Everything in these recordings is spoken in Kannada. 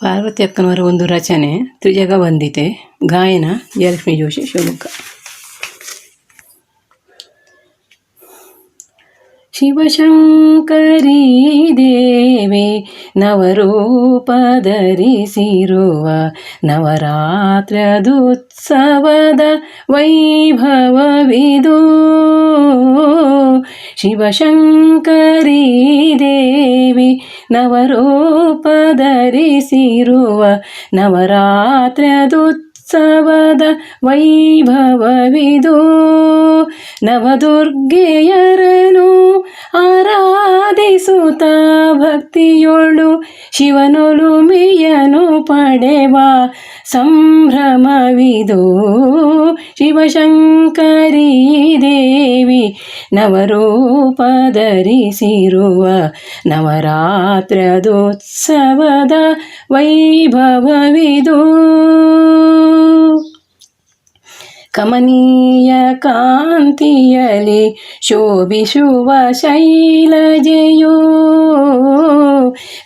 ಪಾರ್ವತಿ ಅಕ್ಕನವರ ಒಂದು ರಚನೆ, ತ್ರಿಜಗ ವಂದಿತೆ, ಗಾಯನ, ಜಯಲಕ್ಷ್ಮಿ ಜೋಶಿ, ಶಿವಮೊಗ್ಗ. ಶಿವಶಂಕರಿ ದೇವಿ, ನವರೂಪ ಧರಿಸಿರುವ ನವರಾತ್ರದುತ್ಸವದ ವೈಭವವಿದು. ಶಿವಶಂಕರಿ ದೇವಿ ನವರೂಪ ಧರಿಸಿರುವ ನವರಾತ್ರಿಯದುತ್ಸವದ ವೈಭವವಿದು ನವದುರ್ಗೆಯರನು ಆರಾಧಿಸುತ್ತ ಭಕ್ತಿಯೊಳು ಶಿವನೊಲುಮೆಯನು ಪಡೆವ ಸಂಭ್ರಮವಿದು. ಶಿವಶಂಕರಿ ದೇವಿ ನವರೂಪ ಧರಿಸಿರುವ ನವರಾತ್ರ್ಯದೋತ್ಸವದ ವೈಭವವಿದು. ಕಮನೀಯ ಕಾಂತಿಯಲಿ ಶೋಭಿಸುವ ಶೈಲಜೆಯೋ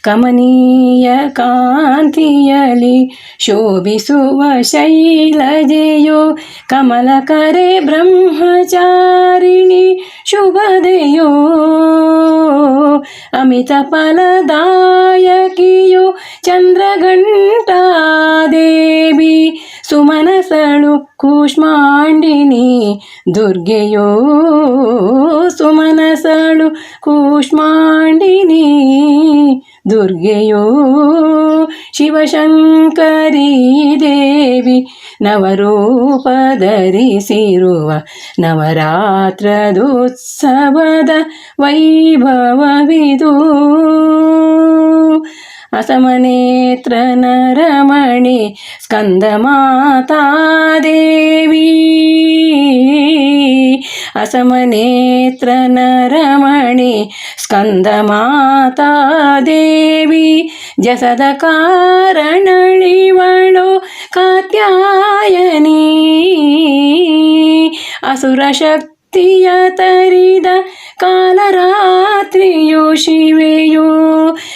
ಕಮನೀಯ ಕಾಂತಿಯಲಿ ಶೋಭಿಸುವ ಶೈಲಜೆಯೋ ಕಮಲಕರೆ ಬ್ರಹ್ಮಚಾರಿಣಿ ಶುಭದೆಯೋ ಅಮಿತ ಫಲದಾಯಕಿಯೋ ಚಂದ್ರಘಂಟಾದೇವಿ ಸುಮನಸಳು ಕೂಷ್ಮಾಂಡಿನಿ ದುರ್ಗೆಯೋ ಸುಮನಸಳು ಕೂಷ್ಮಾಂಡಿನಿ ದುರ್ಗೆಯೋ ಶಿವಶಂಕರಿ ದೇವಿ ನವರೂಪ ಧರಿಸಿರುವ ನವರಾತ್ರದೋತ್ಸವದ ವೈಭವವಿದು. असमनेत्र नरमणि स्कन्दमाता देवी असमनेत्र नरमणि स्कन्दमाता देवी जसदकारणणि वणो कात्यायनी। असुरशक्ति ಶಕ್ತಿಯ ತರಿದ ಕಾಲರಾತ್ರಿಯು ಶಿವೆಯೋ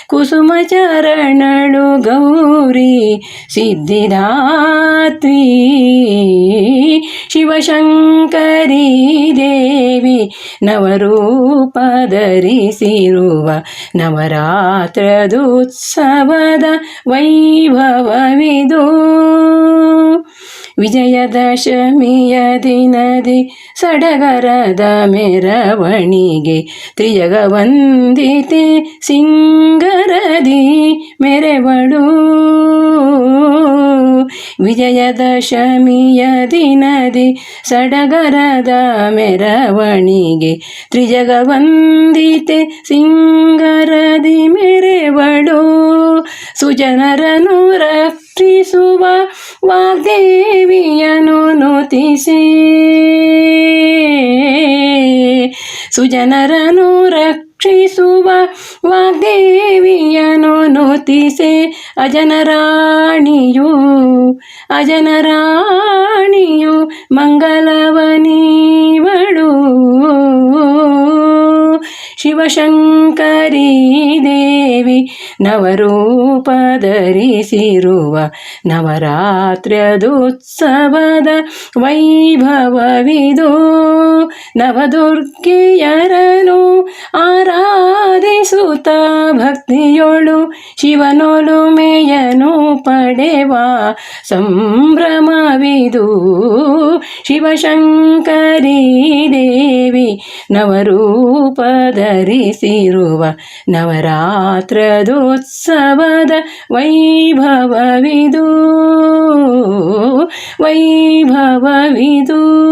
ಕುಸುಮ ಚರಣಳು ಗೌರಿ ಸಿದ್ಧಿದಾತ್ರಿ ಶಿವಶಂಕರಿ ದೇವಿ ನವರೂಪ ಧರಿಸಿರುವ ನವರಾತ್ರದ ವೈಭವವಿದು ವಿಜಯದಶಮಿಯ ದಿನದಿ ಸಡಗರದ ಮೆರವಣಿಗೆ ತ್ರಿಜಗವಂದಿತೆ ಸಿಂಗರದಿ ಮೆರೆವಳು. ವಿಜಯದಶಮಿಯ ದಿನದಿ ಸಡಗರದ ಮೆರವಣಿಗೆ ತ್ರಿಜಗವಂದಿತೆ ಸಿಂಗರದಿ ಮೆರೆವಳು. ಸುಜನರನು ರಕ್ಷಿಸುವ ವಾಗ್ದೇವಿಯನು ನುತಿಸಿ. ಸುಜನರನು ರಕ್ಷಿಸುವ ವಾಗ್ದೇವಿಯನು ನುತಿಸೆ. ಅಜನರಾಣಿಯು ಅಜನರಾಣಿಯು ಮಂಗಲವನೀವಳು ಶಿವಶಂಕರಿ ದೇವಿ ನವರೂಪ ಧರಿಸಿರುವ ನವರಾತ್ರ್ಯದುತ್ಸವದ ವೈಭವವಿದು ನವದುರ್ಗಿಯರನು ಆರಾಧಿಸುತ್ತ ಭಕ್ತಿಯೊಳು ಶಿವನೊಲುಮೆಯನು ಪಡೆವ ಸಂಭ್ರಮವಿದು ಶಿವಶಂಕರಿ ದೇವಿ ನವರೂಪ ಧರಿಸಿರುವ ನವರಾತ್ರದೋತ್ಸವದ ವೈಭವವಿದು ವೈಭವವಿದು.